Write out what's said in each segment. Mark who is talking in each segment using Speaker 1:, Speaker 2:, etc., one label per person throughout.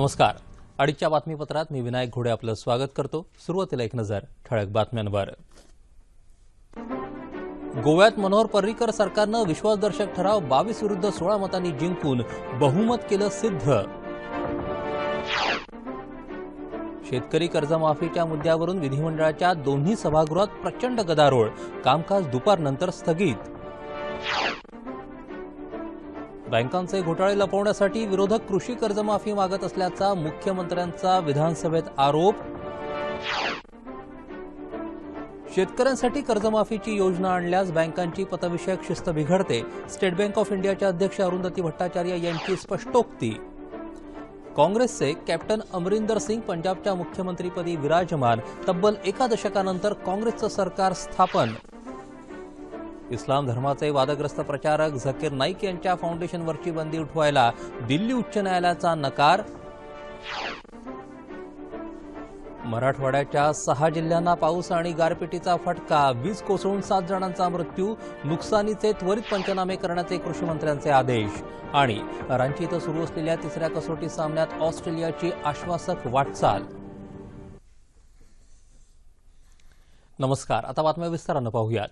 Speaker 1: नमस्कार. अडीचच्या बातमीपत्रात मी विनायक घोडे आपलं स्वागत करतो. सुरुवातीला एक नजर ठळक बातम्यांवर. गोव्यात मनोहर पर्रीकर सरकारनं विश्वासदर्शक ठराव बावीस विरुद्ध सोळा मतांनी जिंकून बहुमत केलं सिद्ध. शेतकरी कर्जमाफीच्या मुद्द्यावरून विधिमंडळाच्या दोन्ही सभागृहात प्रचंड गदारोळ. कामकाज दुपारनंतर स्थगित. बँकांचे घोटाळे लपवण्यासाठी विरोधक कृषी कर्जमाफी मागत असल्याचा मुख्यमंत्र्यांचा विधानसभेत आरोप. शेतकऱ्यांसाठी कर्जमाफीची योजना आणल्यास बँकांची पतविषयक शिस्त बिघडते स्टेट बँक ऑफ इंडियाच्या अध्यक्ष अरुंधती भट्टाचार्य यांची स्पष्टोक्ती. काँग्रेसचे कॅप्टन अमरिंदर सिंग पंजाबच्या मुख्यमंत्रीपदी विराजमान तब्बल एका दशकानंतर काँग्रेसचं सरकार स्थापन. इस्लाम धर्माचे वादग्रस्त प्रचारक झकीर नाईक यांच्या फाउंडेशनवरची बंदी उठवायला दिल्ली उच्च न्यायालयाचा नकार? मराठवाड्याच्या सहा जिल्ह्यांना पाऊस आणि गारपिटीचा फटका वीज कोसळून सात जणांचा मृत्यू नुकसानीचे त्वरित पंचनामे करण्याचे कृषी मंत्र्यांचे आदेश. आणि रांची इथं सुरू असलेल्या तिसऱ्या कसोटी सामन्यात ऑस्ट्रेलियाची आश्वासक वाटचाल. नमस्कार आता बातम्या विस्तारानं पाहूयात.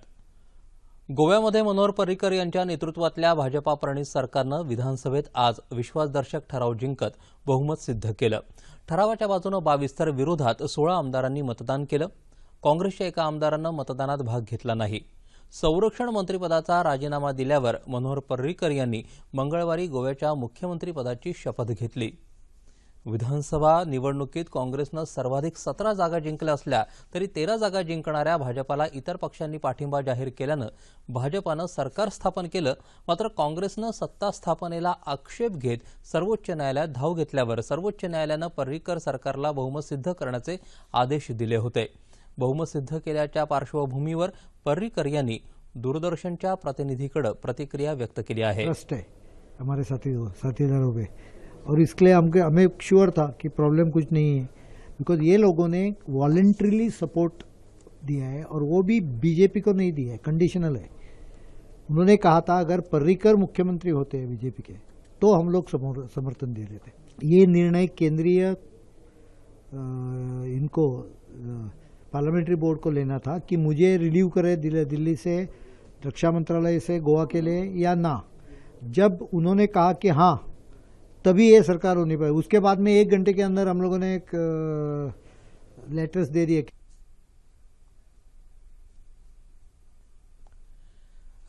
Speaker 1: गोव्यामध्ये मनोहर पर्रीकर यांच्या नेतृत्वातल्या भाजपा प्रणित सरकारनं विधानसभेत आज विश्वासदर्शक ठराव जिंकत बहुमत सिद्ध केलं. ठरावाच्या बाजूनं बावीस तर विरोधात सोळा आमदारांनी मतदान केलं. काँग्रेसच्या एका आमदारानं मतदानात भाग घेतला नाही. संरक्षण मंत्रिपदाचा राजीनामा दिल्यावर मनोहर पर्रीकर यांनी मंगळवारी गोव्याच्या मुख्यमंत्रीपदाची शपथ घेतली. विधानसभा निवडणुकीत काँग्रेसनं सर्वाधिक सतरा जागा जिंकल्या असल्या तरी तेरा जागा जिंकणाऱ्या भाजपाला इतर पक्षांनी पाठिंबा जाहीर केल्यानं भाजपानं सरकार स्थापन केलं. मात्र काँग्रेसनं सत्ता स्थापनेला आक्षेप घेत सर्वोच्च न्यायालयात धाव घेतल्यावर सर्वोच्च न्यायालयानं पर्रीकर सरकारला बहुमत सिद्ध करण्याचे आदेश दिले होते. बहुमत सिद्ध केल्याच्या पार्श्वभूमीवर पर्रीकर यांनी दूरदर्शनच्या प्रतिनिधीकडे प्रतिक्रिया व्यक्त केली आहे.
Speaker 2: ट्रस्ट साथी और इसके लिए हमके, हमें श्योर था कि प्रॉब्लम कुछ नहीं है। बिकॉज़ ये लोगों ने वॉलेंट्रीली सपोर्ट दिया है और वो भी बीजेपी को नहीं दिया है कंडीशनल है। उन्होंने कहा था, अगर पर्रिकर मुख्यमंत्री होते हैं बीजेपी के तो हम लोग समर्थन दे देते ये निर्णय केंद्रीय इनको पार्लियामेंट्री बोर्ड को लेना था कि मुझे रिलीव करे दिल्ली से, रक्षा मंत्रालय से, गोवा के लिए या ना। जब उन्होंने कहा कि हाँ तभी ये सरकार होनी पाए उसके बाद में एक घंटे के अंदर हम लोगों ने एक लेटर्स दे दिए।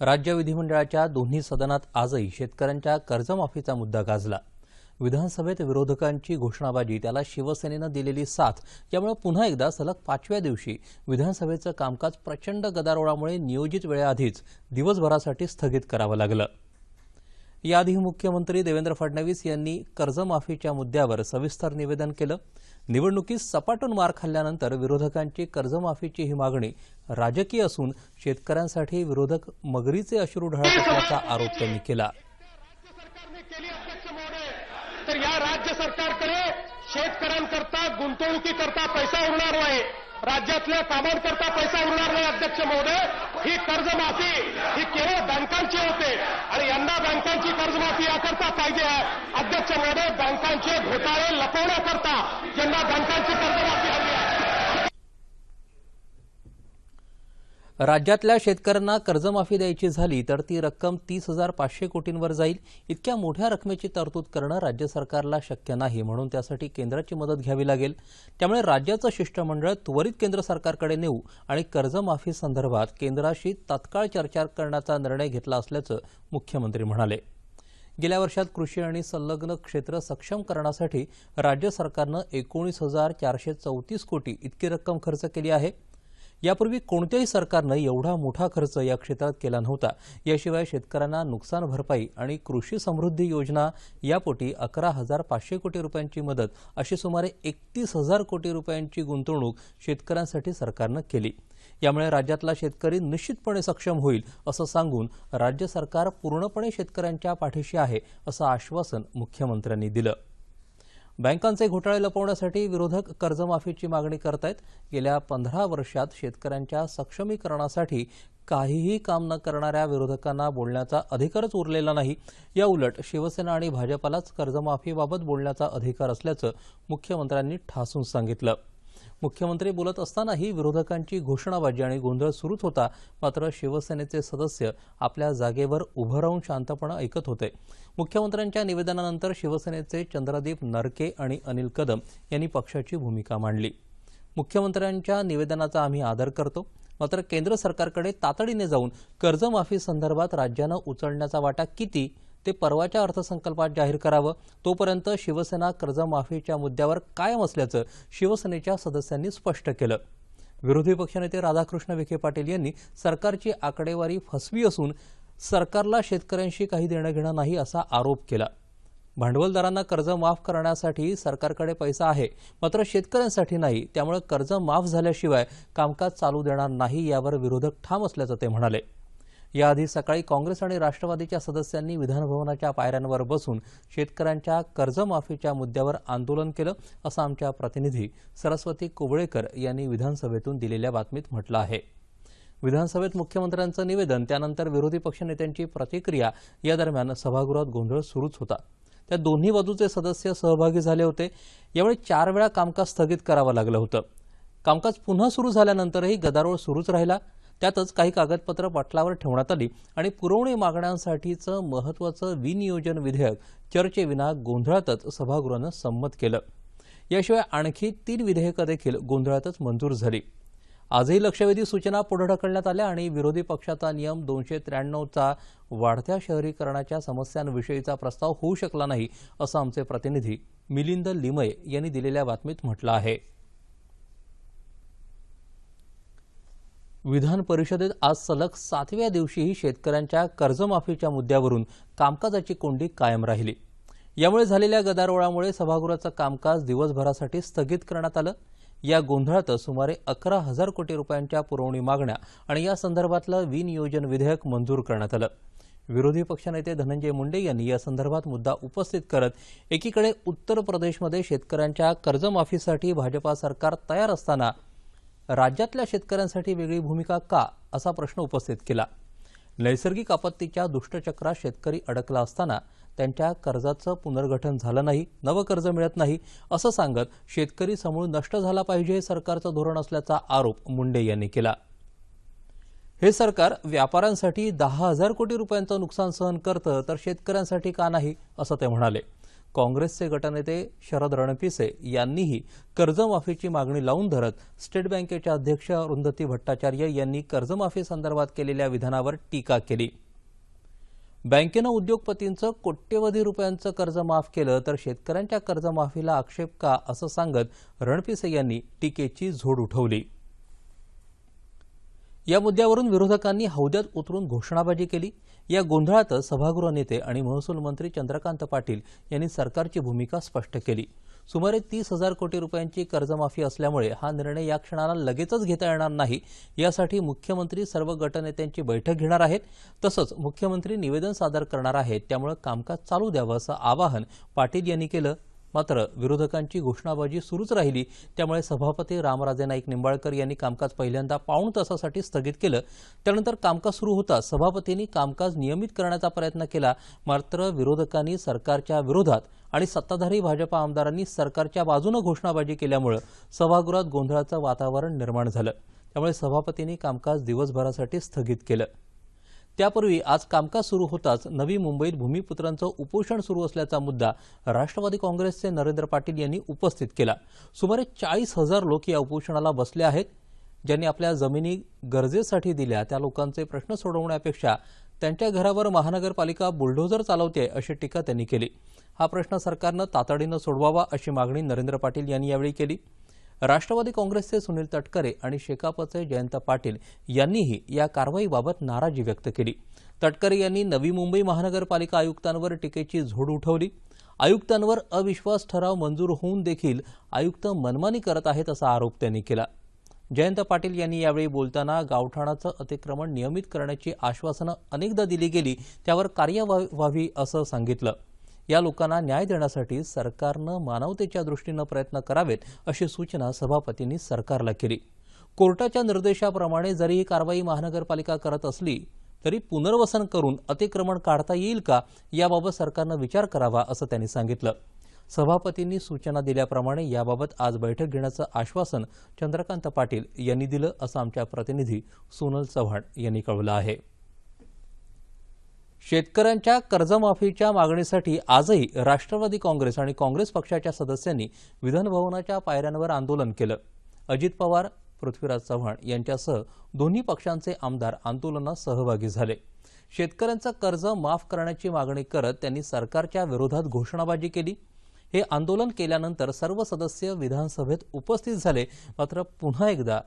Speaker 1: राज्य विधिमंडळाच्या दोन्ही सदनात आजही शेतकऱ्यांच्या कर्जमाफीचा मुद्दा गाजला. विधानसभेत विरोधकांची घोषणाबाजी त्याला शिवसेनेनं दिलेली साथ यामुळे पुन्हा एकदा सलग पाचव्या दिवशी विधानसभेचं कामकाज प्रचंड गदारोळामुळे नियोजित वेळेआधीच दिवसभरासाठी स्थगित करावं लागलं. याआधी मुख्यमंत्री देवेंद्र फडणवीस यांनी कर्जमाफीच्या मुद्द्यावर सविस्तर निवेदन केलं. निवडणुकीत सपाटून मार खाल्ल्यानंतर विरोधकांची कर्जमाफीची ही मागणी राजकीय असून शेतकऱ्यांसाठी विरोधक मगरीचे अश्रू ढळत असल्याचा आरोप त्यांनी केला.
Speaker 3: तर या राज्य सरकारकडे शेतकऱ्यांकरता गुंतवणुकीकरता पैसा उरणार नाही. राज्यातल्या कामांकरता पैसा उरणार नाही अध्यक्ष महोदय. ही कर्जमाफी ही केवळ बँकांची होते. आणि यंदा बँकांची कर्जमाफी याकरता पाहिजे आहे. अध्यक्ष महोदय बँकांचे घोटाळे लपवण्याकरता यंदा बँकांची कर्जमाफी हवी आहे
Speaker 1: राज्यातल्या शेतकऱ्यांना कर्जमाफी द्यायची झाली तर ती रक्कम तीस हजार पाचशे कोटींवर जाईल. इतक्या मोठ्या रकमेची तरतूद करणं राज्य सरकारला शक्य नाही म्हणून त्यासाठी केंद्राची मदत घ्यावी लागेल. त्यामुळे राज्याचं शिष्टमंडळ त्वरित केंद्र सरकारकडे नेऊ आणि कर्जमाफी संदर्भात केंद्राशी तत्काळ चर्चा करण्याचा निर्णय घेतला असल्याचं मुख्यमंत्री म्हणाले. गेल्या वर्षात कृषी आणि संलग्न क्षेत्र सक्षम करण्यासाठी राज्य सरकारनं एकोणीस हजार चारशे चौतीस कोटी इतकी रक्कम खर्च केली आहे. यापूर्वी कोणत्याही सरकारनं एवढा मोठा खर्च या क्षेत्रात केला नव्हता. याशिवाय शेतकऱ्यांना नुकसान भरपाई आणि कृषी समृद्धी योजना यापोटी अकरा हजार पाचशे कोटी रुपयांची मदत अशी सुमारे एकतीस हजार कोटी रुपयांची गुंतवणूक शेतकऱ्यांसाठी सरकारनं केली. यामुळे राज्यातला शेतकरी निश्चितपणे सक्षम होईल असं सांगून राज्य सरकार पूर्णपणे शेतकऱ्यांच्या पाठीशी आहे असं आश्वासन मुख्यमंत्र्यांनी दिलं. बँकांचे घोटाळे लपवण्यासाठी विरोधक कर्जमाफीची मागणी करतायत. गेल्या पंधरा वर्षात शेतकऱ्यांच्या सक्षमीकरणासाठी काहीही काम न करणाऱ्या विरोधकांना बोलण्याचा अधिकारच उरलेला नाही. या उलट शिवसेना आणि भाजपालाच कर्जमाफीबाबत बोलण्याचा अधिकार असल्याचं मुख्यमंत्र्यांनी ठासून सांगितलं. मुख्यमंत्री बोलत असतानाही विरोधकांची घोषणाबाजी आणि गोंधळ सुरूच होता. मात्र शिवसेनेचे सदस्य आपल्या जागेवर उभं राहून शांतपणे ऐकत होते. मुख्यमंत्र्यांच्या निवेदनानंतर शिवसेनेचे चंद्रदीप नरके आणि अनिल कदम यांनी पक्षाची भूमिका मांडली. मुख्यमंत्र्यांच्या निवेदनाचा आम्ही आदर करतो. मात्र केंद्र सरकारकडे तातडीने जाऊन कर्जमाफी संदर्भात राज्यानं उचलण्याचा वाटा किती ते परवाच्या अर्थसंकल्पात जाहीर करावं. तोपर्यंत शिवसेना कर्जमाफीच्या मुद्द्यावर कायम असल्याचं शिवसेनेच्या सदस्यांनी स्पष्ट केलं. विरोधी पक्षनेते राधाकृष्ण विखे पाटील यांनी सरकारची आकडेवारी फसवी असून सरकारला शेतकऱ्यांशी काही देणं घेणं नाही असा आरोप केला. भांडवलदारांना कर्ज माफ करण्यासाठी सरकारकडे पैसा आहे मात्र शेतकऱ्यांसाठी नाही. त्यामुळे कर्ज माफ झाल्याशिवाय कामकाज चालू देणार नाही यावर विरोधक ठाम असल्याचं ते म्हणाले. याआधी सकाळी काँग्रेस आणि राष्ट्रवादीच्या सदस्यांनी विधानभवनाच्या पायऱ्यांवर बसून शेतकऱ्यांच्या कर्जमाफीच्या मुद्द्यावर आंदोलन केलं असं आमच्या प्रतिनिधी सरस्वती कुबळेकर यांनी विधानसभेतून दिलेल्या बातमीत म्हटलं आहे. विधानसभेत मुख्यमंत्र्यांचं निवेदन त्यानंतर विरोधी पक्षनेत्यांची प्रतिक्रिया या दरम्यान सभागृहात गोंधळ सुरूच होता. त्या दोन्ही बाजूचे सदस्य सहभागी झाले होते. यावेळी चार वेळा कामकाज स्थगित करावं लागलं होतं. कामकाज पुन्हा सुरू झाल्यानंतरही गदारोळ सुरूच राहिला. त्यातच काही कागदपत्र पटलावर ठेवण्यात आली आणि पुरवणी मागण्यांसाठीचं महत्त्वाचं विनियोजन विधेयक चर्चेविना गोंधळातच सभागृहानं संमत केलं. याशिवाय आणखी तीन विधेयकं देखील गोंधळातच मंजूर झाली. आजही लक्षवेधी सूचना पुढे ढकलण्यात आल्या आणि विरोधी पक्षाचा नियम दोनशे त्र्याण्णवचा वाढत्या शहरीकरणाच्या समस्यांविषयीचा प्रस्ताव होऊ शकला नाही असं आमचे प्रतिनिधी मिलिंद लिमये यांनी दिलेल्या बातमीत म्हटलं आहे. विधान परिषदेत आज सलग सातव्या दिवशीही शेतकऱ्यांच्या कर्जमाफीच्या मुद्द्यावरून कामकाजाची कोंडी कायम राहिली. यामुळे झालेल्या गदारोळामुळे सभागृहाचं कामकाज दिवसभरासाठी स्थगित करण्यात आलं. या गोंधळातच सुमारे अकरा हजार कोटी रुपयांच्या पुरवणी मागण्या आणि या संदर्भातलं विनियोजन विधेयक मंजूर करण्यात आलं. विरोधी पक्षनेते धनंजय मुंडे यांनी या संदर्भात मुद्दा उपस्थित करत एकीकडे उत्तर प्रदेशमध्ये शेतकऱ्यांच्या कर्जमाफीसाठी भाजपा सरकार तयार असताना राज्यातल्या शेतकऱ्यांसाठी वेगळी भूमिका का असा प्रश्न उपस्थित केला. नैसर्गिक आपत्तीच्या दुष्टचक्रात शेतकरी अडकला असताना त्यांच्या कर्जाचं पुनर्गठन झालं नाही नवं कर्ज मिळत नाही असं सांगत शेतकरी समूळ नष्ट झाला पाहिजे हे सरकारचं धोरण असल्याचा आरोप मुंडे यांनी केला. हे सरकार व्यापाऱ्यांसाठी दहा हजार कोटी रुपयांचं नुकसान सहन करतं तर शेतकऱ्यांसाठी का नाही असं ते म्हणाले. काँग्रेसचे गटनेते शरद रणपिसे यांनीही कर्जमाफीची मागणी लावून धरत स्टेट बँकेच्या अध्यक्ष अरुंधती भट्टाचार्य यांनी कर्जमाफी संदर्भात केलेल्या विधानावर टीका केली. बँकेनं उद्योगपतींचं कोट्यवधी रुपयांचं कर्ज माफ केलं तर शेतकऱ्यांच्या कर्जमाफीला आक्षेप का असं सांगत रणपिसे यांनी टीकेची झोड उठवली. या मुद्द्यावरून विरोधकांनी हौद्यात उतरून घोषणाबाजी केली. या गोंधळात सभागृह नेते आणि महसूल मंत्री चंद्रकांत पाटील यांनी सरकारची भूमिका स्पष्ट केली. सुमारे तीस हजार कोटी रुपयांची कर्जमाफी असल्यामुळे हा निर्णय या क्षणाला लगेचच घेता येणार नाही. यासाठी मुख्यमंत्री सर्व गटनेत्यांची बैठक घेणार आहेत. तसंच मुख्यमंत्री निवेदन सादर करणार आहेत. त्यामुळे कामकाज चालू द्यावं असं आवाहन पाटील यांनी केलं. मात्र विरोधकांची घोषणाबाजी सुरूच राहिली. त्यामुळे सभापती रामराजे नाईक निंबाळकर यांनी कामकाज पहिल्यांदा पाऊण तासासाठी स्थगित केलं. त्यानंतर कामकाज सुरू होता. सभापतींनी कामकाज नियमित करण्याचा प्रयत्न केला. मात्र विरोधकांनी सरकारच्या विरोधात आणि सत्ताधारी भाजपा आमदारांनी सरकारच्या बाजूनं घोषणाबाजी केल्यामुळं सभागृहात गोंधळाचं वातावरण निर्माण झालं. त्यामुळे सभापतींनी कामकाज दिवसभरासाठी स्थगित केलं. त्यापूर्वी आज कामकाज सुरू होताच नवी मुंबईत भूमिपुत्रांचं उपोषण सुरू असल्याचा मुद्दा राष्ट्रवादी काँग्रेसचे नरेंद्र पाटील यांनी उपस्थित केला. सुमारे चाळीस हजार लोक या उपोषणाला बसले आहेत. ज्यांनी आपल्या जमिनी गरजेसाठी दिल्या त्या लोकांचे प्रश्न सोडवण्यापेक्षा त्यांच्या घरावर महानगरपालिका बुलडोझर चालवते अशी टीका त्यांनी केली. हा प्रश्न सरकारनं तातडीनं सोडवावा अशी मागणी नरेंद्र पाटील यांनी यावेळी केली. राष्ट्रवादी काँग्रेसचे सुनील तटकरे आणि शेकापचे जयंत पाटील यांनीही या कारवाईबाबत नाराजी व्यक्त केली. तटकरे यांनी नवी मुंबई महानगरपालिका आयुक्तांवर टीकेची झोड उठवली. आयुक्तांवर अविश्वास ठराव मंजूर होऊन देखील आयुक्त मनमानी करत आहेत असा आरोप त्यांनी केला. जयंत पाटील यांनी यावेळी बोलताना गावठाणाचं अतिक्रमण नियमित करण्याची आश्वासनं अनेकदा दिली गेली त्यावर कार्यवाही व्हावी असं सांगितलं. या लोकांना न्याय देण्यासाठी सरकारनं मानवतेच्या दृष्टीनं प्रयत्न करावेत अशी सूचना सभापतींनी सरकारला केली. कोर्टाच्या निर्देशाप्रमाणे जरी ही कारवाई महानगरपालिका करत असली तरी पुनर्वसन करून अतिक्रमण काढता येईल का याबाबत सरकारनं विचार करावा असं त्यांनी सांगितलं. सभापतींनी सूचना दिल्याप्रमाणे याबाबत आज बैठक घेण्याचं आश्वासन चंद्रकांत पाटील यांनी दिलं असं आमच्या प्रतिनिधी सोनल चव्हाण यांनी कळवलं आहे. शेतकऱ्यांच्या कर्जमाफीच्या मागणीसाठी आजही राष्ट्रवादी काँग्रेस आणि काँग्रेस पक्षाच्या सदस्यांनी विधानभवनाच्या पायऱ्यांवर आंदोलन केलं. अजित पवार पृथ्वीराज चव्हाण यांच्यासह दोन्ही पक्षांचे आमदार आंदोलनात सहभागी झाले. शेतकऱ्यांचं कर्ज माफ करण्याची मागणी करत त्यांनी सरकारच्या विरोधात घोषणाबाजी केली. हे आंदोलन केल्यानंतर सर्व सदस्य विधानसभेत उपस्थित झाले. मात्र पुन्हा एकदा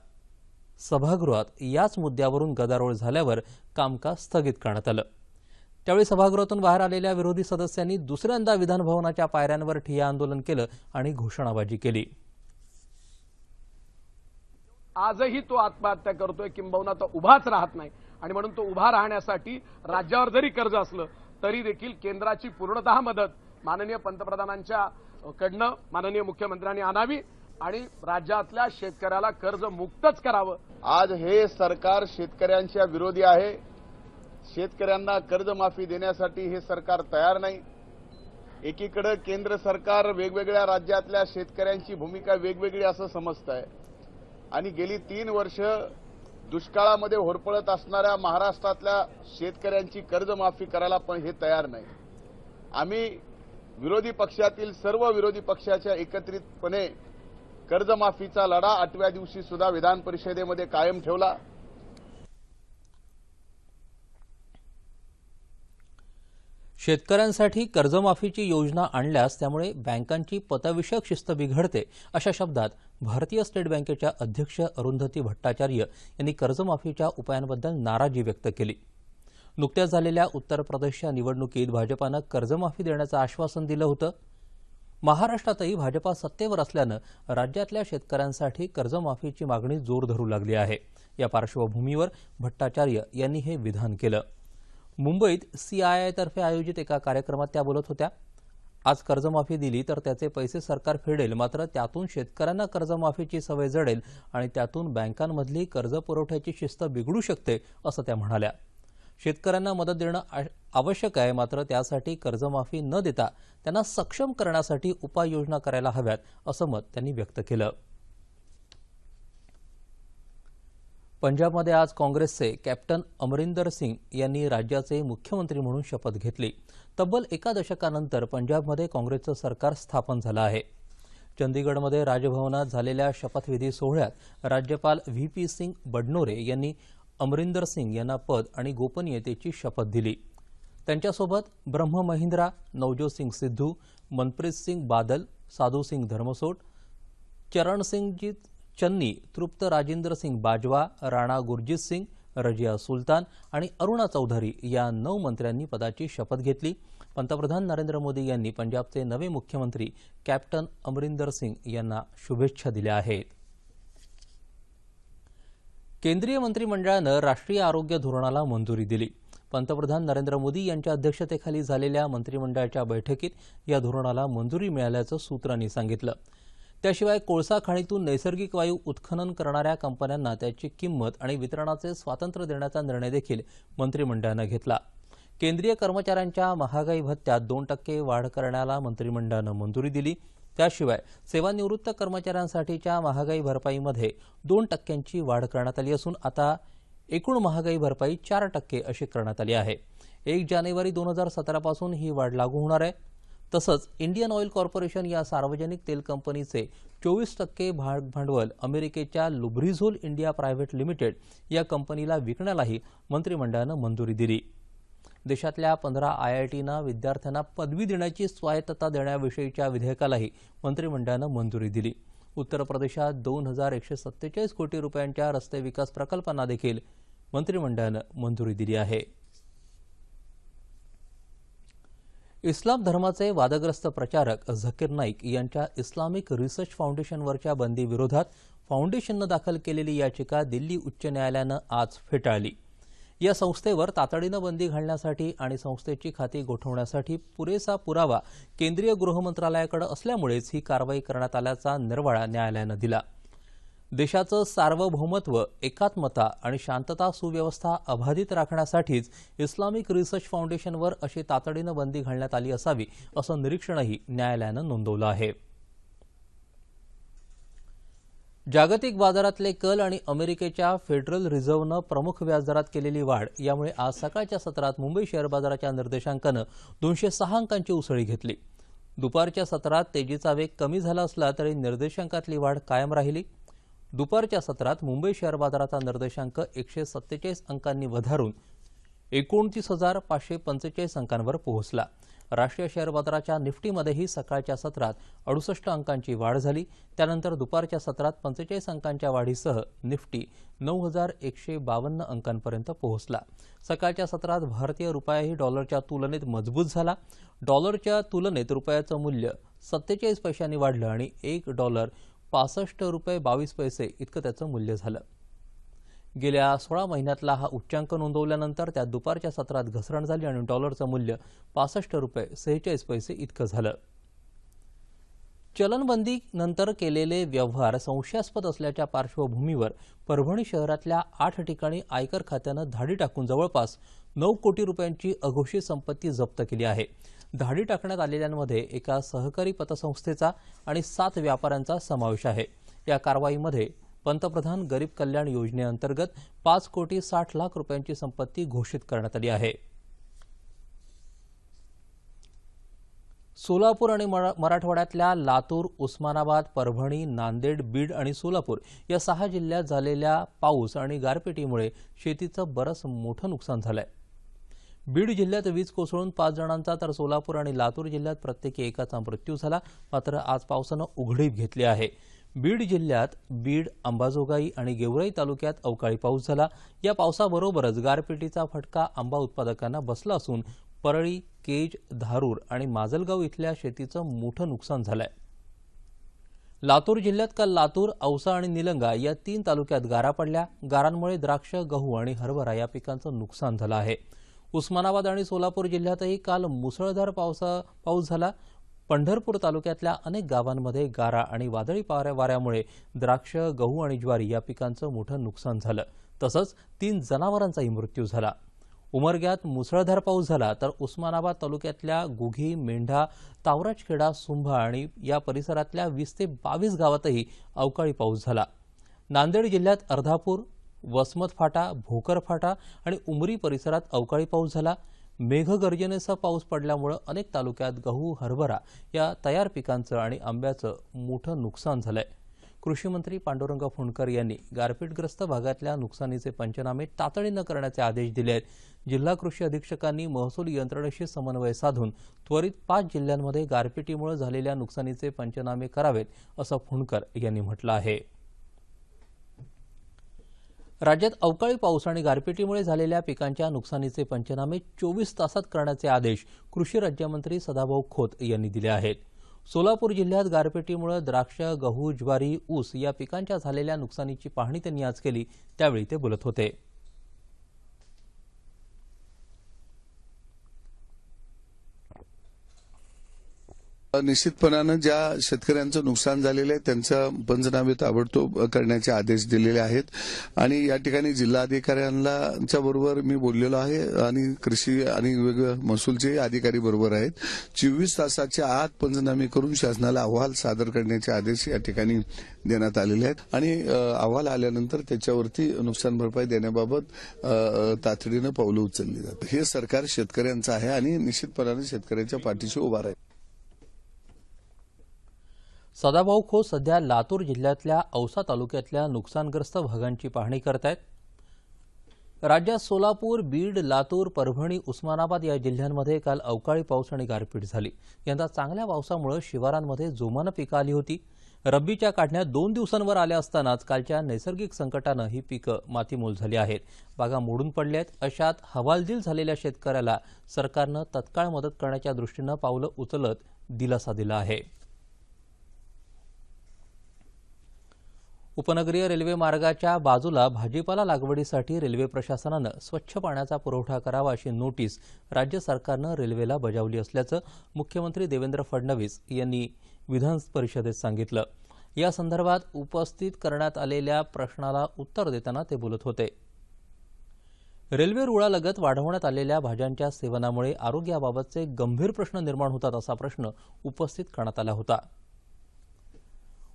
Speaker 1: सभागृहात याच मुद्द्यावरून गदारोळ झाल्यावर कामकाज स्थगित करण्यात आलं. त्यावेळी सभागृहातून बाहेर आलेल्या विरोधी सदस्यांनी दुसऱ्यांदा विधानभवनाच्या पायऱ्यांवर ठिय्या आंदोलन केलं आणि घोषणाबाजी केली.
Speaker 3: आजही तो आत्महत्या करतोय किंबहुना तो उभाच राहत नाही. आणि म्हणून तो उभा राहण्यासाठी राज्यावर जरी कर्ज असलं तरी देखील केंद्राची पूर्णतः मदत माननीय पंतप्रधानांच्या कडनं माननीय मुख्यमंत्र्यांनी आणावी आणि राज्यातल्या शेतकऱ्याला कर्ज मुक्तच करावं.
Speaker 4: आज हे सरकार शेतकऱ्यांच्या विरोधी आहे. शेतकऱ्यांना कर्जमाफी देण्यासाठी हे सरकार तयार नाही. एकीकडे केंद्र सरकार वेगवेगळ्या राज्यातल्या शेतकऱ्यांची भूमिका वेगवेगळी असं समजत आहे आणि गेली तीन वर्ष दुष्काळामध्ये होरपळत असणाऱ्या महाराष्ट्रातल्या शेतकऱ्यांची कर्जमाफी करायला पण हे तयार नाही. आम्ही विरोधी पक्षातील सर्व विरोधी पक्षाच्या एकत्रितपणे कर्जमाफीचा लढा आठव्या दिवशी सुद्धा विधान परिषदेमध्ये कायम ठेवला.
Speaker 1: शेतकऱ्यांसाठी कर्जमाफीची योजना आणल्यास त्यामुळे बँकांची पतविषयक शिस्त बिघडते अशा शब्दात भारतीय स्टेट बँकेच्या अध्यक्ष अरुंधती भट्टाचार्य यांनी कर्जमाफीच्या उपायांबद्दल नाराजी व्यक्त केली. नुकत्याच झालेल्या उत्तर प्रदेशच्या निवडणुकीत भाजपानं कर्जमाफी देण्याचं आश्वासन दिलं होतं. महाराष्ट्रातही भाजपा सत्तेवर असल्यानं राज्यातल्या शेतकऱ्यांसाठी कर्जमाफीची मागणी जोर धरू लागली आहे. या पार्श्वभूमीवर भट्टाचार्य यांनी हे विधान केलं. मुंबईत सीआयआयतर्फे आयोजित एका कार्यक्रमात त्या बोलत होत्या. आज कर्जमाफी दिली तर त्याचे पैसे सरकार फेडेल मात्र त्यातून शेतकऱ्यांना कर्जमाफीची सवय जडेल आणि त्यातून बँकांमधली कर्ज पुरवठ्याची शिस्त बिघडू शकते असं त्या म्हणाल्या. शेतकऱ्यांना मदत देणं आ- आवश्यक आहे मात्र त्यासाठी कर्जमाफी न देता त्यांना सक्षम करण्यासाठी उपाययोजना करायला हव्यात असं मत त्यांनी व्यक्त केलं. पंजाबमध्ये आज काँग्रेसचे कॅप्टन अमरिंदर सिंग यांनी राज्याचे मुख्यमंत्री म्हणून शपथ घेतली. तब्बल एका दशकानंतर पंजाबमध्ये काँग्रेसचं सरकार स्थापन झालं आहे. चंदीगडमध्ये राजभवनात झालेल्या शपथविधी सोहळ्यात राज्यपाल व्ही पी सिंग बडनोरे यांनी अमरिंदर सिंग यांना पद आणि गोपनीयतेची शपथ दिली. त्यांच्यासोबत ब्रह्म महिंद्रा नवजोत सिंग सिद्धू मनप्रीत सिंग बादल साधू सिंग धर्मसोट चरणसिंगजीत चन्नी तृप्त राजेंद्र सिंग बाजवा राणा गुरजीत सिंग रजिया सुलतान आणि अरुणा चौधरी या नऊ मंत्र्यांनी पदाची शपथ घेतली. पंतप्रधान नरेंद्र मोदी यांनी पंजाबचे नवे मुख्यमंत्री कॅप्टन अमरिंदर सिंग यांना शुभेच्छा दिल्या आहेत. केंद्रीय मंत्रिमंडळानं राष्ट्रीय आरोग्य धोरणाला मंजुरी दिली. पंतप्रधान नरेंद्र मोदी यांच्या अध्यक्षतेखाली झालेल्या मंत्रिमंडळाच्या बैठकीत या धोरणाला मंजुरी मिळाल्याचं सूत्रांनी सांगितलं. त्याशिवाय कोळसा खाणीतून नैसर्गिक वायू उत्खनन करणाऱ्या कंपन्यांना त्याची किंमत आणि वितरणाचे स्वातंत्र्य देण्याचा निर्णय देखील मंत्रिमंडळानं घेतला. केंद्रीय कर्मचाऱ्यांच्या महागाई भत्त्यात दोन टक्के वाढ करण्याला मंत्रिमंडळानं मंजुरी दिली. त्याशिवाय सेवानिवृत्त कर्मचाऱ्यांसाठीच्या महागाई भरपाईमध्ये दोन टक्क्यांची वाढ करण्यात आली असून आता एकूण महागाई भरपाई चार टक्के अशी करण्यात आली आहे. एक जानेवारी दोन हजार सतरापासून ही वाढ लागू होणार आहे. तसंच इंडियन ऑइल कॉर्पोरेशन या सार्वजनिक तेल कंपनीचे चोवीस टक्के भाग भांडवल अमेरिकेच्या लुब्रिझोल इंडिया प्रायव्हेट लिमिटेड या कंपनीला विकण्यालाही मंत्रिमंडळानं मंजुरी दिली. देशातल्या पंधरा आय आय टीना विद्यार्थ्यांना पदवी देण्याची स्वायत्तता देण्याविषयीच्या विधेयकालाही मंत्रिमंडळानं मंजुरी दिली. उत्तर प्रदेशात दोन हजार एकशे सत्तेचाळीस कोटी रुपयांच्या रस्ते विकास प्रकल्पांना देखील मंत्रिमंडळानं मंजुरी दिली आहे. इस्लाम धर्माचे वादग्रस्त प्रचारक झकीर नाईक यांच्या इस्लामिक रिसर्च फाउंडेशनवरच्या बंदीविरोधात फाउंडेशननं दाखल केलेली याचिका दिल्ली उच्च न्यायालयानं आज फेटाळली. या संस्थेवर तातडीनं बंदी घालण्यासाठी आणि संस्थेची खाती गोठवण्यासाठी पुरेसा पुरावा केंद्रीय गृहमंत्रालयाकडे असल्यामुळेच ही कारवाई करण्यात आल्याचा निर्वाळा न्यायालयानं दिला. देशाचं सार्वभौमत्व एकात्मता आणि शांतता सुव्यवस्था अबाधित राखण्यासाठीच इस्लामिक रिसर्च फाउंडेशनवर अशी तातडीनं बंदी घालण्यात आली असावी असं निरीक्षणही न्यायालयानं नोंदवलं आहे. जागतिक बाजारातले कल आणि अमेरिकेच्या फेडरल रिझर्व्हनं प्रमुख व्याजदरात केलेली वाढ यामुळे आज सकाळच्या सत्रात मुंबई शेअर बाजाराच्या निर्देशांकानं दोनशे सहा अंकांची उसळी घेतली. दुपारच्या सत्रात तेजीचा वेग कमी झाला असला तरी निर्देशांकातली वाढ कायम राहिली. दुपारच्या सत्रात मुंबई शेअर बाजाराचा निर्देशांक एकशे सत्तेचाळीस अंकांनी वधारून एकोणतीस हजार पाचशे पंचेचाळीस अंकांवर पोहोचला. राष्ट्रीय शेअर बाजाराच्या निफ्टीमध्येही सकाळच्या सत्रात अडुसष्ट अंकांची वाढ झाली. त्यानंतर दुपारच्या सत्रात पंचेचाळीस अंकांच्या वाढीसह निफ्टी नऊ हजार एकशे बावन्न अंकांपर्यंत पोहोचला. सकाळच्या सत्रात भारतीय रुपयाही डॉलरच्या तुलनेत मजबूत झाला. डॉलरच्या तुलनेत रुपयाचं मूल्य सत्तेचाळीस पैशांनी वाढलं आणि एक डॉलर पासष्ट रुपये बावीस पैसे इतकं त्याचं मूल्य झालं. गेल्या सोळा महिन्यातला हा उच्चांक नोंदवल्यानंतर त्यात दुपारच्या सत्रात घसरण झाली आणि डॉलरचं मूल्य पासष्ट रुपये सेहेचाळीस पैसे इतकं झालं. चलनबंदी नंतर केलेले व्यवहार संशयास्पद असल्याच्या पार्श्वभूमीवर परभणी शहरातल्या आठ ठिकाणी आयकर खात्यानं धाडी टाकून जवळपास नऊ कोटी रुपयांची अघोषित संपत्ती जप्त केली आहे. धाडी टाकण्यात आलेल्यांमध्ये एका सहकारी पतसंस्थेचा आणि सात व्यापाऱ्यांचा समावेश आहे. या कारवाईमध्ये पंतप्रधान गरीब कल्याण योजनेअंतर्गत पाच कोटी साठ लाख रुपयांची संपत्ती घोषित करण्यात आली आहे. सोलापूर आणि मराठवाड्यातल्या लातूर उस्मानाबाद परभणी नांदेड बीड आणि सोलापूर या सहा जिल्ह्यात झालेल्या पाऊस आणि गारपिटीमुळे शेतीचं बरंच मोठं नुकसान झालं आहे बीड जिल्ह्यात वीज कोसळून पाच जणांचा तर सोलापूर आणि लातूर जिल्ह्यात प्रत्येकी एकाचा मृत्यू झाला मात्र आज पावसानं उघडीप घेतली आहे. बीड जिल्ह्यात बीड अंबाजोगाई आणि गेवराई तालुक्यात अवकाळी पाऊस झाला. या पावसाबरोबरच गारपिटीचा फटका आंबा उत्पादकांना बसला असून परळी केज धारूर आणि माजलगाव इथल्या शेतीचं मोठं नुकसान झालंय. लातूर जिल्ह्यात काल लातूर औसा आणि निलंगा या तीन तालुक्यात गारा पडल्या. गारांमुळे द्राक्ष गहू आणि हरभरा या पिकांचं नुकसान झालं आहे. उस्मानाबाद आणि सोलापूर जिल्ह्यातही काल मुसळधार पावसा पाऊस झाला. पंढरपूर तालुक्यातल्या अनेक गावांमध्ये गारा आणि वादळी पाऱ्या- वाऱ्यामुळे द्राक्ष गहू आणि ज्वारी या पिकांचं मोठं नुकसान झालं. तसंच तीन जनावरांचाही मृत्यू झाला. उमरग्यात मुसळधार पाऊस झाला तर उस्मानाबाद तालुक्यातल्या गुघी मेंढा तावराजखेडा सुंभा आणि या परिसरातल्या वीस ते बावीस गावातही अवकाळी पाऊस झाला. नांदेड जिल्ह्यात अर्धापूर वसमत फाटा भोकर फाटा आणि उमरी परिसरात अवकाळी पाऊस झाला. मेघगर्जनेसह पाऊस पडल्यामुळं अनेक तालुक्यात गहू हरभरा या तयार पिकांचं आणि आंब्याचं मोठं नुकसान झालंय. कृषी मंत्री पांडुरंग फुंडकर यांनी गारपीटग्रस्त भागातल्या नुकसानीचे पंचनामे तातडीनं करण्याचे आदेश दिले आहेत. जिल्हा कृषी अधीक्षकांनी महसूल यंत्रणेशी समन्वय साधून त्वरित पाच जिल्ह्यांमध्ये गारपिटीमुळे झालेल्या नुकसानीचे पंचनामे करावेत असं फुंडकर यांनी म्हटलं आहे. राज्यात अवकाळी पाऊस आणि गारपिटीमुळे झालेल्या पिकांच्या नुकसानीचे पंचनामे चोवीस तासात करण्याचे आदेश कृषी राज्यमंत्री सदाभाऊ खोत यांनी दिले आहेत. सोलापूर जिल्ह्यात गारपिटीमुळे द्राक्ष गहू ज्वारी ऊस या पिकांच्या झालेल्या नुकसानीची पाहणी त्यांनी आज केली त्यावेळी ते बोलत होते.
Speaker 5: निश्चितपणानं ज्या शेतकऱ्यांचं नुकसान झालेलं आहे त्यांचा पंचनामे ताबडतोब करण्याचे आदेश दिलेले आहेत. आणि या ठिकाणी जिल्हाधिकाऱ्यांच्या बरोबर मी बोललेलो आहे आणि कृषी आणि वेगवेगळ्या महसूलचे अधिकारी बरोबर आहेत. चोवीस तासाच्या आत पंचनामे करून शासनाला अहवाल सादर करण्याचे आदेश या ठिकाणी देण्यात आलेले आहेत. आणि अहवाल आल्यानंतर त्याच्यावरती नुकसान भरपाई देण्याबाबत तातडीनं पावलं उचलली जातात. हे सरकार शेतकऱ्यांचं आहे आणि निश्चितपणानं शेतकऱ्याच्या पाठीशी उभा राहील.
Speaker 1: सदाभाऊ खोत सध्या लातूर जिल्ह्यातल्या औसा तालुक्यातल्या नुकसानग्रस्त भागांची पाहणी करत आहेत राज्यात सोलापूर बीड लातूर परभणी उस्मानाबाद या जिल्ह्यांमध्ये काल अवकाळी पाऊस आणि गारपीट झाली. यंदा चांगल्या पावसामुळे शिवारांमध्ये जोमानं पिकं आली होती. रब्बीच्या काढण्या दोन दिवसांवर आल्या असतानाच कालच्या नैसर्गिक संकटानं ही पिकं मातीमोल झाली आहेत. बागा मोडून पडल्या आहेत अशात हवालदिल झालेल्या शेतकऱ्याला सरकारनं तत्काळ मदत करण्याच्या दृष्टीनं पावलं उचलत दिलासा दिला आहे. उपनगरीय रेल्वे मार्गाच्या बाजूला भाजीपाला लागवडीसाठी रेल्वे प्रशासनानं स्वच्छ पाण्याचा पुरवठा करावा अशी नोटीस राज्य सरकारनं रेल्वेला बजावली असल्याचं मुख्यमंत्री देवेंद्र फडणवीस यांनी विधान परिषदेत सांगितलं. या संदर्भात उपस्थित करण्यात आलेल्या प्रश्नाला उत्तर देताना ते बोलत होते. रेल्वे रुळालगत वाढवण्यात आलेल्या भाज्यांच्या सेवनामुळे आरोग्याबाबतचे गंभीर प्रश्न निर्माण होतात असा प्रश्न उपस्थित करण्यात आला होता.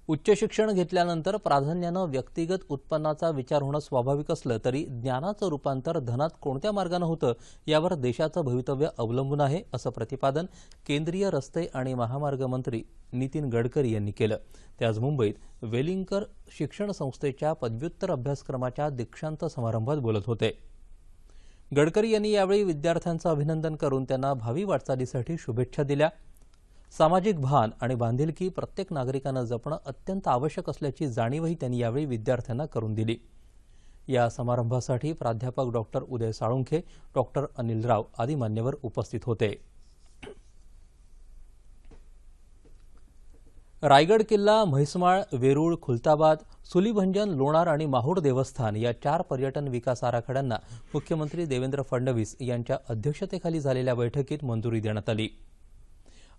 Speaker 1: उच्च शिक्षण घेतल्यानंतर प्राधान्यानं व्यक्तिगत उत्पन्नाचा विचार होणं स्वाभाविक असलं तरी ज्ञानाचं रूपांतर धनात कोणत्या मार्गानं होतं यावर देशाचं भवितव्य अवलंबून आहे असं प्रतिपादन केंद्रीय रस्ते आणि महामार्ग मंत्री नितीन गडकरी यांनी केलं. ते आज मुंबईत वेलिंगकर शिक्षण संस्थेच्या पदव्युत्तर अभ्यासक्रमाच्या दीक्षांत समारंभात बोलत होते. गडकरी यांनी यावेळी विद्यार्थ्यांचं अभिनंदन करून त्यांना भावी वाटचालीसाठी शुभेच्छा दिल्या. सामाजिक भान आणि बांधिलकी प्रत्येक नागरिकानं जपणं अत्यंत आवश्यक असल्याची जाणीवही त्यांनी यावेळी विद्यार्थ्यांना करून दिली. या समारंभासाठी प्राध्यापक डॉक्टर उदय साळुंखे डॉक्टर अनिल राव आदी मान्यवर उपस्थित होते. रायगड किल्ला म्हैसमाळ वेरूळ खुलताबाद सुलीभंजन लोणार आणि माहूर देवस्थान या चार पर्यटन विकास आराखड्यांना मुख्यमंत्री देवेंद्र फडणवीस यांच्या अध्यक्षतेखाली झालेल्या बैठकीत मंजुरी देण्यात आली.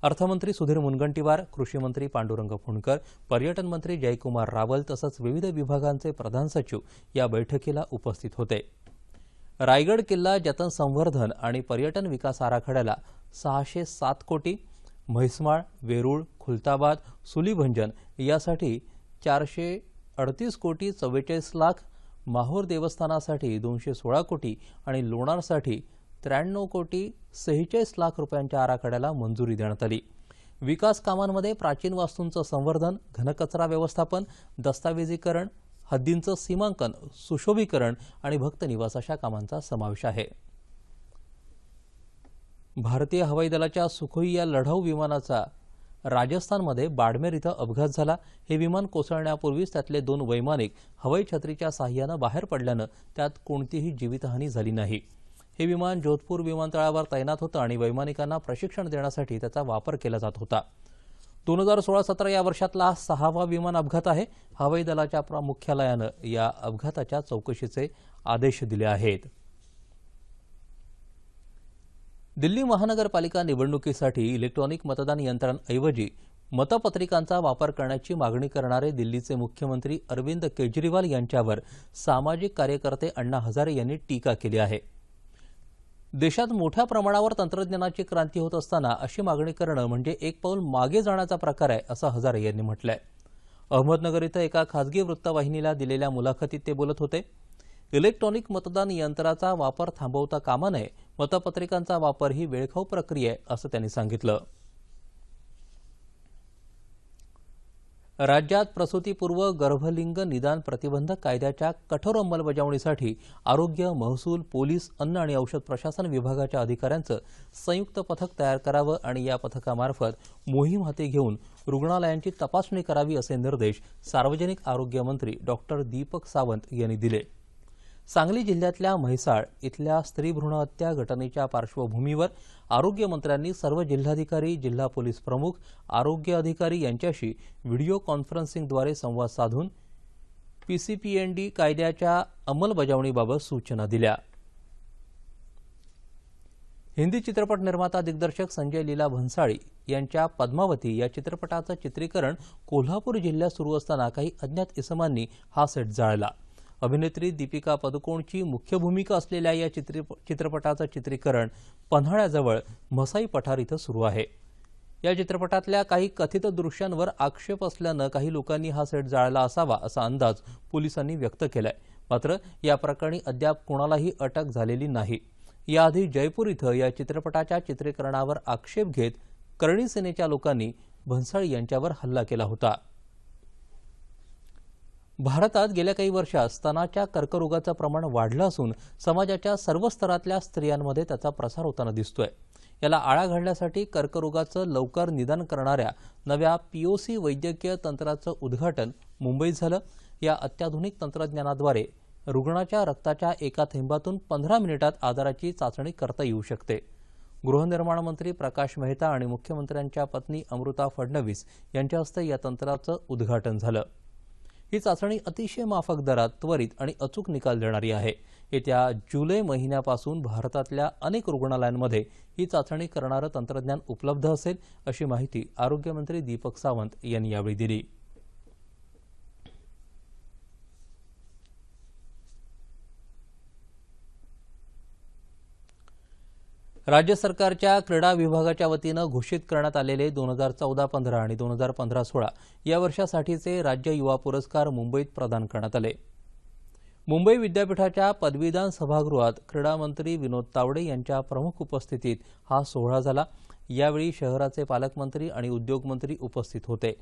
Speaker 1: अर्थमंत्री सुधीर मुनगंटीवार कृषीमंत्री पांडुरंग फुंडकर पर्यटन मंत्री जयकुमार रावल तसंच विविध विभागांचे प्रधान सचिव या बैठकीला उपस्थित होते. रायगड किल्ला जतन संवर्धन आणि पर्यटन विकास आराखड्याला सहाशे सात कोटी म्हैसमाळ वेरूळ खुलताबाद सुलीभंजन यासाठी चारशे अडतीस कोटी चव्वेचाळीस लाख माहूर देवस्थानासाठी दोनशे सोळा कोटी आणि लोणारसाठी त्र्याण्णव कोटी सेहेचाळीस लाख रुपयांच्या आराखड्याला मंजुरी देण्यात आली. विकास कामांमध्ये प्राचीन वास्तूंचं संवर्धन घनकचरा व्यवस्थापन दस्तावेजीकरण हद्दींचं सीमांकन सुशोभीकरण आणि भक्तनिवास अशा कामांचा समावेश आहे. भारतीय हवाई दलाच्या सुखोई या लढाऊ विमानाचा राजस्थानमध्ये बाडमेर इथं अपघात झाला. हे विमान कोसळण्यापूर्वीच त्यातले दोन वैमानिक हवाई छत्रीच्या साह्यानं बाहेर पडल्यानं त्यात कोणतीही जीवितहानी झाली नाही. हे विमान जोधपूर विमानतळावर तैनात होतं आणि वैमानिकांना प्रशिक्षण देण्यासाठी त्याचा वापर केला जात होता. दोन हजार सोळा सतरा या वर्षातला हा सहावा विमान अपघात आहे. हवाई दलाच्या मुख्यालयानं या अपघाताच्या चौकशीचे आदेश दिले आहेत. दिल्ली महानगरपालिका निवडणुकीसाठी इलेक्ट्रॉनिक मतदान यंत्रांऐवजी मतपत्रिकांचा वापर करण्याची मागणी करणारे दिल्लीचे मुख्यमंत्री अरविंद केजरीवाल यांच्यावर सामाजिक कार्यकर्ते अण्णा हजारे यांनी टीका केली आहे. देशात मोठ्या प्रमाणावर तंत्रज्ञानाची क्रांती होत असताना अशी मागणी करणं म्हणजे एक पाऊल मागे जाण्याचा प्रकार आहे असं हजारे यांनी म्हटलंय. अहमदनगर इथं एका खासगी वृत्तवाहिनीला दिलेल्या मुलाखतीत ते बोलत होते इलेक्ट्रॉनिक मतदान यंत्राचा वापर थांबवता कामा नये मतपत्रिकांचा वापर ही वेळखाऊ प्रक्रिया आहे असं त्यांनी सांगितलं. राज्यात प्रसूतीपूर्व गर्भलिंग निदान प्रतिबंधक कायद्याच्या कठोर अंमलबजावणीसाठी आरोग्य महसूल पोलीस अन्न आणि औषध प्रशासन विभागाच्या अधिकाऱ्यांचं संयुक्त पथक तयार करावं आणि या पथकामार्फत मोहीम हाती घेऊन रुग्णालयांची तपासणी करावी असे निर्देश सार्वजनिक आरोग्य मंत्री डॉक्टर दीपक सावंत यांनी दिले. सांगली जिल्ह्यातल्या म्हैसाळ इथल्या स्त्री भ्रूणहत्या घटनेच्या पार्श्वभूमीवर आरोग्यमंत्र्यांनी सर्व जिल्हाधिकारी जिल्हा पोलीस प्रमुख आरोग्य अधिकारी यांच्याशी व्हिडिओ कॉन्फरन्सिंगद्वारे संवाद साधून पीसीपीएनडी कायद्याच्या अंमलबजावणीबाबत सूचना दिल्या. हिंदी चित्रपट निर्माता दिग्दर्शक संजय लीला भन्साळी यांच्या पद्मावती या चित्रपटाचं चित्रीकरण कोल्हापूर जिल्ह्यात सुरू असताना काही अज्ञात इसमांनी हा सेट जाळला. अभिनेत्री दीपिका पदुकोणची मुख्य भूमिका असलेल्या या चित्री चित्रपटाचं चित्रीकरण पन्हाळ्याजवळ मसाई पठार इथं सुरू आहे. या चित्रपटातल्या काही कथित दृश्यांवर आक्षेप असल्यानं काही लोकांनी हा सेट जाळला असावा असा अंदाज पोलिसांनी व्यक्त केलाय. मात्र या प्रकरणी अद्याप कोणालाही अटक झालेली नाही. याआधी जयपूर इथं या चित्रपटाच्या चित्रीकरणावर आक्षेप घेत करणी सेनेच्या लोकांनी भन्साळी यांच्यावर हल्ला केला होता. भारतात गेल्या काही वर्षात स्तनाच्या कर्करोगाचं प्रमाण वाढलं असून समाजाच्या सर्व स्तरातल्या स्त्रियांमध्ये त्याचा प्रसार होताना दिसतोय. याला आळा घालण्यासाठी कर्करोगाचं लवकर निदान करणाऱ्या नव्या पीओसी वैद्यकीय तंत्राचं उद्घाटन मुंबईत झालं. या अत्याधुनिक तंत्रज्ञानाद्वारे रुग्णाच्या रक्ताच्या एका थेंबातून पंधरा मिनिटात आजाराची चाचणी करता येऊ शकते. गृहनिर्माण मंत्री प्रकाश मेहता आणि मुख्यमंत्र्यांच्या पत्नी अमृता फडणवीस यांच्या हस्ते या तंत्राचं उद्घाटन झालं. ही चाचणी अतिशय माफक दरात त्वरित आणि अचूक निकाल देणारी आहे. येत्या जुलै महिन्यापासून भारतातल्या अनेक रुग्णालयांमध्ये ही चाचणी करणारं तंत्रज्ञान उपलब्ध असेल अशी माहिती आरोग्यमंत्री दीपक सावंत यांनी यावेळी दिली. राज्य सरकारच्या क्रीडा विभागाच्या वतीनं घोषित करण्यात आलेले दोन हजार चौदा पंधरा आणि दोन हजार पंधरा सोळा या वर्षासाठीचे राज्य युवा पुरस्कार मुंबईत प्रदान करण्यात आले. मुंबई विद्यापीठाच्या पदवीदान सभागृहात क्रीडामंत्री विनोद तावडे यांच्या प्रमुख उपस्थितीत हा सोहळा झाला. यावेळी शहराचे पालकमंत्री आणि उद्योगमंत्री उपस्थित होते.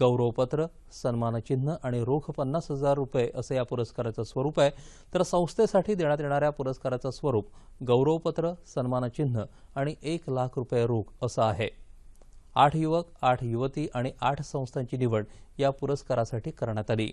Speaker 1: गौरवपत्र सन्मानचिन्ह आणि रोख पन्नास हजार रुपये असं या पुरस्काराचं स्वरूप आहे. तर संस्थेसाठी देण्यात येणाऱ्या पुरस्काराचं स्वरूप गौरवपत्र सन्मानचिन्ह आणि एक लाख रुपये रोख असं आहे. आठ युवक आठ युवती आणि आठ संस्थांची निवड या पुरस्कारासाठी करण्यात आली.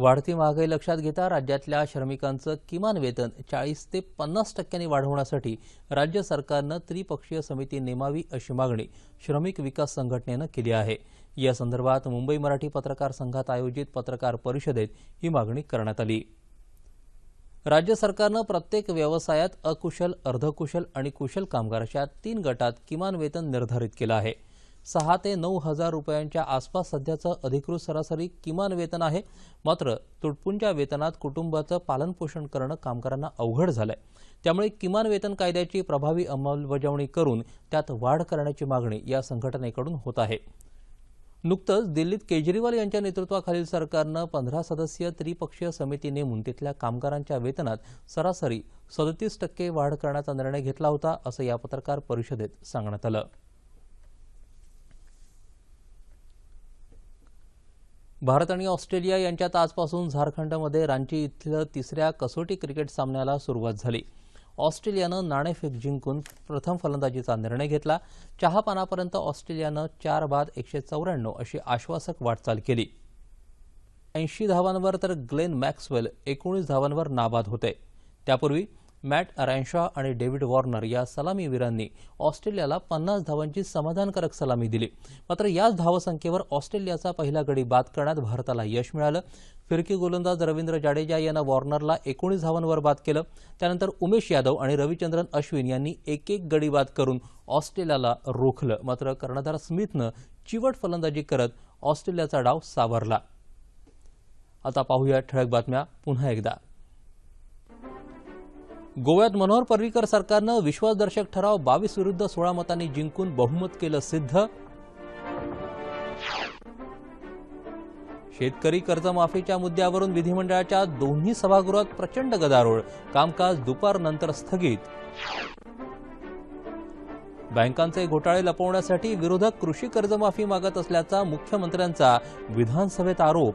Speaker 1: वाढती महागाई लक्षात घेता राज्यातल्या श्रमिकांचं किमान वेतन चाळीस ते पन्नास टक्क्यांनी वाढवण्यासाठी राज्य सरकारनं त्रिपक्षीय समिती नेमावी अशी मागणी श्रमिक विकास संघटनेनं केली आहे. या संदर्भात मुंबई मराठी पत्रकार संघात आयोजित पत्रकार परिषदेत ही मागणी करण्यात आली. राज्य सरकारनं प्रत्येक व्यवसायात अकुशल अर्धकुशल आणि कुशल कामगार अशा तीन गटात किमान वेतन निर्धारित केलं आहे. सहा ते नऊ हजार रुपयांच्या आसपास सध्याचं अधिकृत सरासरी किमान वेतन आहे. मात्र तुटपुंच्या वेतनात कुटुंबाचं पालनपोषण करणं कामगारांना अवघड झालंय. त्यामुळे किमान वेतन कायद्याची प्रभावी अंमलबजावणी करून त्यात वाढ करण्याची मागणी या संघटनेकडून होत आहे. नुकतंच दिल्लीत केजरीवाल यांच्या नेतृत्वाखालील सरकारनं पंधरा सदस्यीय त्रिपक्षीय समिती नेमून तिथल्या कामगारांच्या वेतनात सरासरी सदतीस टक्के वाढ करण्याचा निर्णय घेतला होता असं या पत्रकार परिषदेत सांगण्यात आलं. भारत आणि ऑस्ट्रेलिया यांच्यात आजपासून झारखंडमध्ये रांची इथलं तिसऱ्या कसोटी क्रिकेट सामन्याला सुरुवात झाली. ऑस्ट्रेलियानं नाणेफेक जिंकून प्रथम फलंदाजीचा निर्णय घेतला. चहापानापर्यंत ऑस्ट्रेलियानं चार बाद एकशे चौऱ्याण्णव अशी आश्वासक वाटचाल केली. ऐंशी धावांवर तर ग्लेन मॅक्सवेल एकोणीस धावांवर नाबाद होते. त्यापूर्वी मॅट रॅनशॉ आणि डेव्हिड वॉर्नर या सलामीवीरांनी ऑस्ट्रेलियाला पन्नास धावांची समाधानकारक सलामी दिली. मात्र याच धावसंख्येवर ऑस्ट्रेलियाचा पहिला गडी बाद करण्यात भारताला यश मिळालं. फिरकी गोलंदाज रवींद्र जाडेजा यानं वॉर्नरला एकोणीस धावांवर बाद केलं. त्यानंतर उमेश यादव आणि रविचंद्रन अश्विन यांनी एक एक गडी बाद करून ऑस्ट्रेलियाला रोखलं. मात्र कर्णधार स्मिथनं चिवट फलंदाजी करत ऑस्ट्रेलियाचा डाव सावरला. आता पाहूया ठळक बातम्या पुन्हा एकदा. गोव्यात मनोहर पर्रीकर सरकारनं विश्वासदर्शक ठराव बावीस विरुद्ध सोळा मतांनी जिंकून बहुमत केलं सिद्ध. शेतकरी कर्जमाफीच्या मुद्द्यावरून विधिमंडळाच्या दोन्ही सभागृहात प्रचंड गदारोळ. कामकाज दुपारनंतर स्थगित. बँकांचे घोटाळे लपवण्यासाठी विरोधक कृषी कर्जमाफी मागत असल्याचा मुख्यमंत्र्यांचा विधानसभेत आरोप.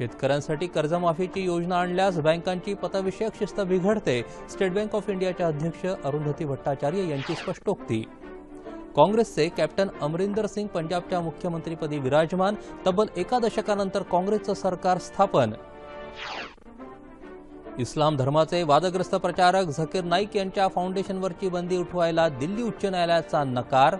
Speaker 1: शेतकऱ्यांसाठी कर्जमाफीची योजना आणल्यास बँकांची पतविषयक शिस्त बिघडते स्टेट बँक ऑफ इंडियाच्या अध्यक्ष अरुंधती भट्टाचार्य यांची स्पष्टोक्ती. काँग्रेसचे कॅप्टन अमरिंदर सिंग पंजाबच्या मुख्यमंत्रीपदी विराजमान तब्बल एका दशकानंतर काँग्रेसचं सरकार स्थापन. इस्लाम धर्माचे वादग्रस्त प्रचारक झकीर नाईक यांच्या फाउंडेशनवरची बंदी उठवायला दिल्ली उच्च न्यायालयाचा नकार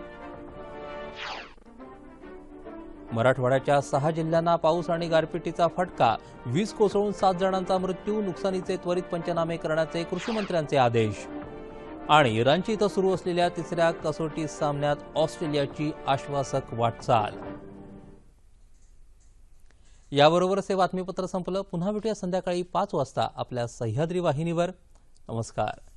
Speaker 1: मराठवाड्याच्या सहा जिल्ह्यांना पाऊस आणि गारपिटीचा फटका. वीज कोसळून सात जणांचा मृत्यू नुकसानीचे त्वरित पंचनामे करण्याचे कृषीमंत्र्यांचे आदेश. आणि रांची इथं सुरू असलेल्या तिसऱ्या कसोटी सामन्यात ऑस्ट्रेलियाची आश्वासक वाटचाल. याबरोबरच हे बातमीपत्र संपलं. पुन्हा भेटूया संध्याकाळी पाच वाजता आपल्या सह्याद्री वाहिनीवर. नमस्कार.